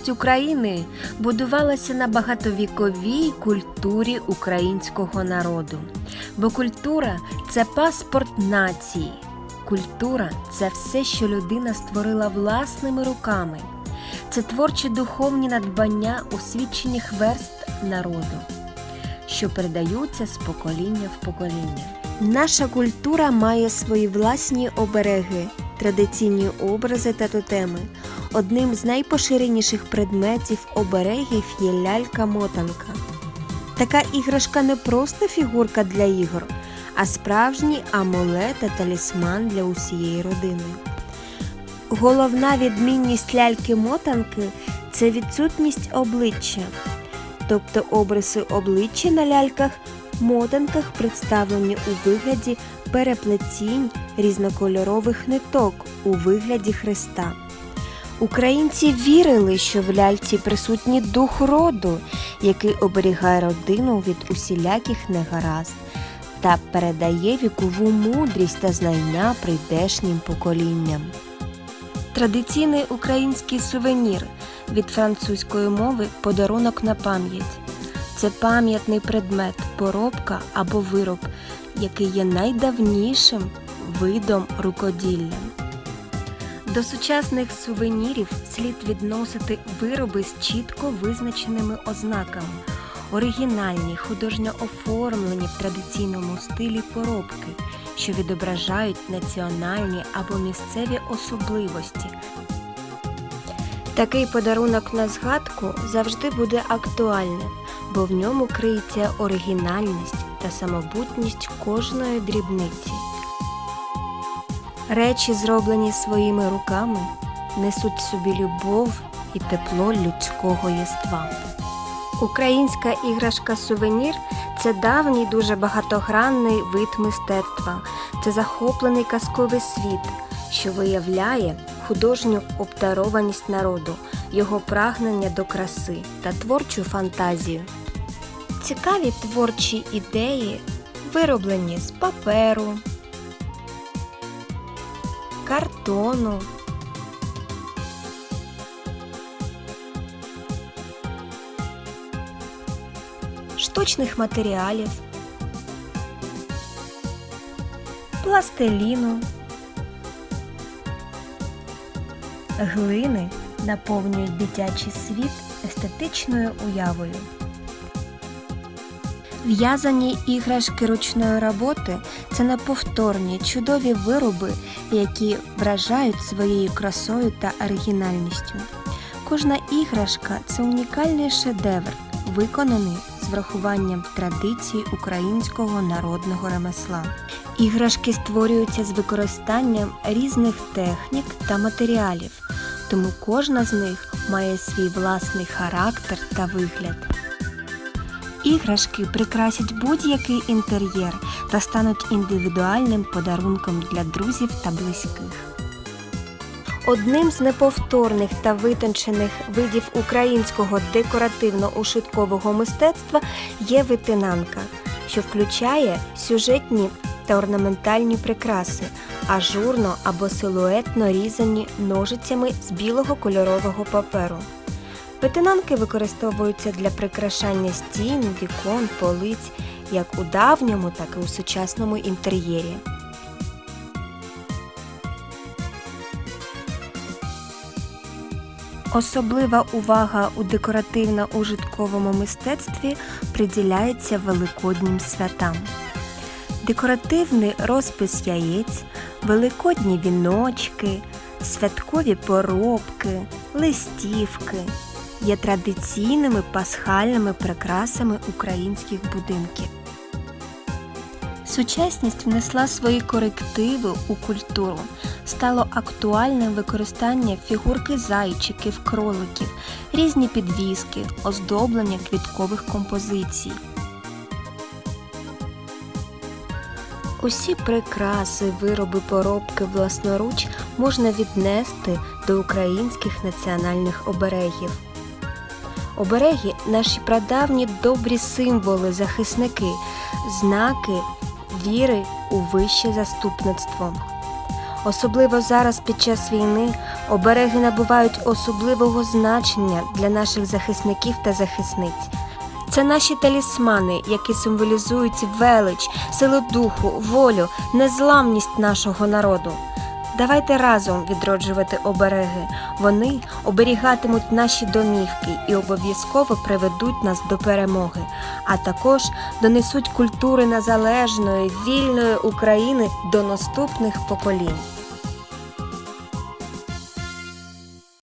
незалежність України будувалася на багатовіковій культурі українського народу. Бо культура це паспорт нації. Культура це все, що людина створила власними руками. Це творчі духовні надбання освічених верст народу, що передаються з покоління в покоління. Наша культура має свої власні обереги, традиційні образи та тотеми. Одним з найпоширеніших предметів оберегів є лялька-мотанка. Така іграшка не просто фігурка для ігор, а справжній амулет та талісман для усієї родини. Головна відмінність ляльки-мотанки це відсутність обличчя, тобто обриси обличчя на ляльках мотанках представлені у вигляді переплетінь різнокольорових ниток у вигляді хреста. Українці вірили, що в ляльці присутній дух роду, який оберігає родину від усіляких негаразд та передає вікову мудрість та знання прийдешнім поколінням. Традиційний український сувенір від французької мови подарунок на пам'ять. Це пам'ятний предмет, поробка або вироб, який є найдавнішим видом рукоділля. До сучасних сувенірів слід відносити вироби з чітко визначеними ознаками, оригінальні, художньо оформлені в традиційному стилі поробки, що відображають національні або місцеві особливості. Такий подарунок на згадку завжди буде актуальним, бо в ньому криється оригінальність та самобутність кожної дрібниці. Речі, зроблені своїми руками, несуть собі любов і тепло людського єства. Українська іграшка-сувенір це давній дуже багатогранний вид мистецтва, це захоплений казковий світ, що виявляє художню обдарованість народу, його прагнення до краси та творчу фантазію. Цікаві творчі ідеї вироблені з паперу, картону, штучних матеріалів, пластиліну, глини наповнюють дитячий світ естетичною уявою. В'язані іграшки ручної роботи це неповторні чудові вироби, які вражають своєю красою та оригінальністю. Кожна іграшка це унікальний шедевр, виконаний з врахуванням традицій українського народного ремесла. Іграшки створюються з використанням різних технік та матеріалів, тому кожна з них має свій власний характер та вигляд. Іграшки прикрасять будь-який інтер'єр та стануть індивідуальним подарунком для друзів та близьких. Одним з неповторних та витончених видів українського декоративно-ушиткового мистецтва є витинанка, що включає сюжетні та орнаментальні прикраси, ажурно або силуетно різані ножицями з білого кольорового паперу. Ветенанки використовуються для прикрашання стін, вікон, полиць як у давньому, так і у сучасному інтер'єрі. Особлива увага у декоративно-ужитковому мистецтві приділяється великоднім святам. Декоративний розпис яєць, великодні віночки, святкові поробки, листівки є традиційними пасхальними прикрасами українських будинків. Сучасність внесла свої корективи у культуру. Стало актуальним використання фігурки зайчиків, кроликів, різні підвіски, оздоблення квіткових композицій. Усі прикраси, вироби поробки власноруч можна віднести до українських національних оберегів. Обереги наші прадавні добрі символи, захисники, знаки віри у вище заступництво. Особливо зараз під час війни обереги набувають особливого значення для наших захисників та захисниць. Це наші талісмани, які символізують велич, силу духу, волю, незламність нашого народу. Давайте разом відроджувати обереги. Вони оберігатимуть наші домівки і обов'язково приведуть нас до перемоги, а також донесуть культури незалежної, вільної України до наступних поколінь.